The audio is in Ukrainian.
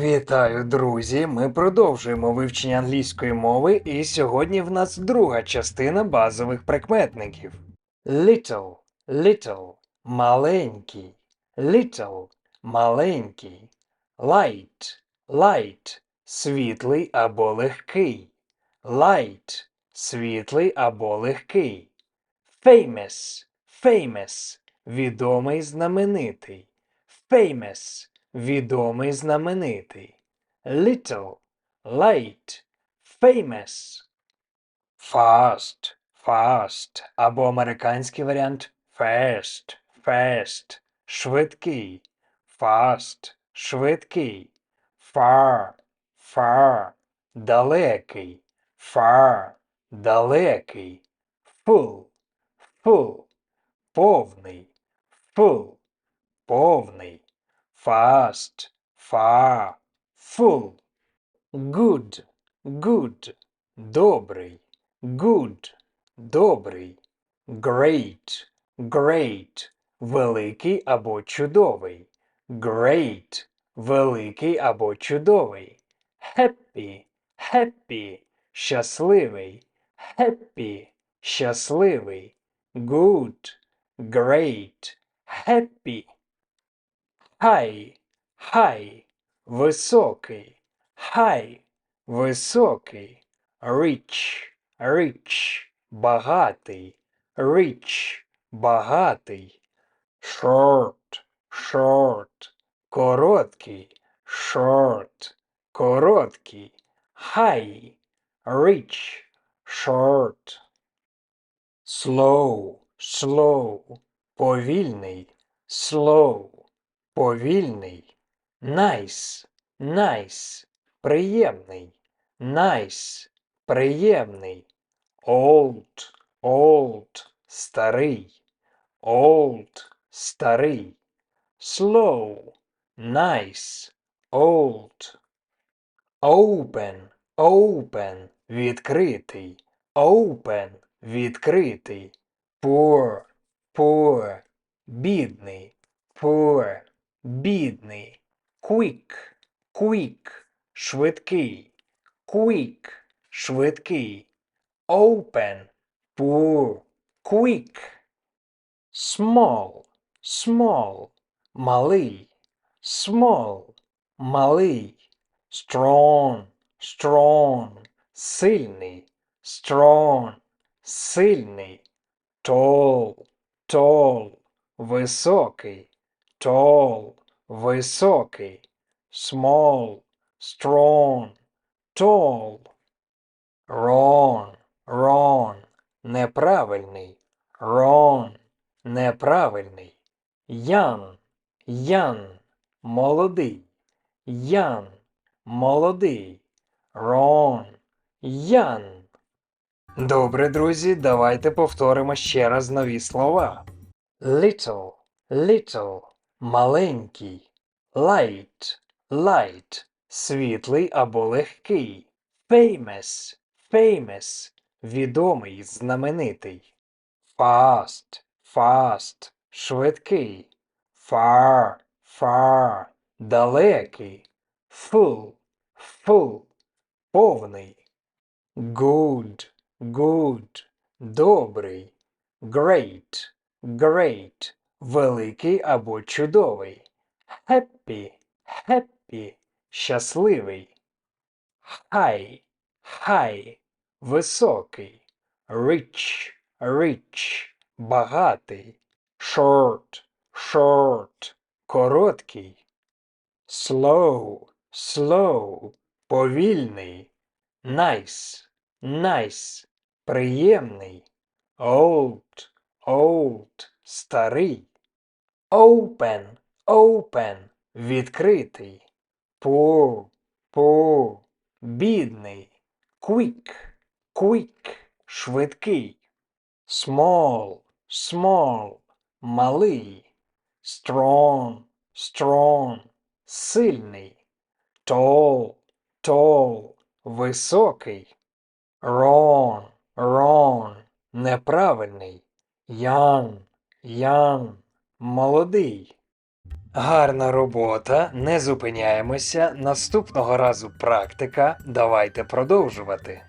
Вітаю, друзі! Ми продовжуємо вивчення англійської мови, і сьогодні в нас друга частина базових прикметників. Little, little, маленький, little, маленький, light, light, світлий або легкий, light, світлий або легкий, famous, famous, відомий знаменитий, famous, відомий знаменитий, little, light, famous, fast, fast, або американський варіант fast, fast, швидкий, fast, швидкий, far, far, далекий, far, далекий, full, full, повний, full, повний, fast, far, full, good, good, добрий, good, добрий, great, great, великий або чудовий, great, великий або чудовий, happy, happy, щасливий, happy, щасливий, good, great, happy. High, high, високий, high, високий, rich, rich, багатий, rich, багатий, short, short, короткий, short, короткий, high, rich, short, slow, slow, повільний, slow, повільний, nice, nice, приємний, nice, приємний, old, old, старий, old, старий, slow, nice, old, open, open, відкритий, open, відкритий, poor, poor, бідний, poor, бідний, quick, quick, швидкий, quick, швидкий, open, poor, quick, small, small, малий, small, малий, strong, strong, сильний, strong, сильний, tall, tall, високий, tall, високий, small, strong, tall, wrong, wrong, неправильний, wrong, неправильний, young, young, молодий, young, молодий, wrong, young. Добре, друзі, давайте повторимо ще раз нові слова. Little, little, маленький, light, light, світлий або легкий, famous, famous, відомий, знаменитий, fast, fast, швидкий, far, far, далекий, full, full, повний, good, good, добрий, great, great, великий або чудовий, happy, happy, щасливий, high, high, високий, rich, rich, багатий, short, short, короткий, slow, slow, повільний, nice, nice, приємний, old, old, старий, open, open, відкритий, poor, poor, бідний, quick, quick, швидкий, small, small, малий, strong, strong, сильний, tall, tall, високий, wrong, wrong, неправильний, young, young, молодий. Гарна робота, не зупиняємося. Наступного разу практика. Давайте продовжувати.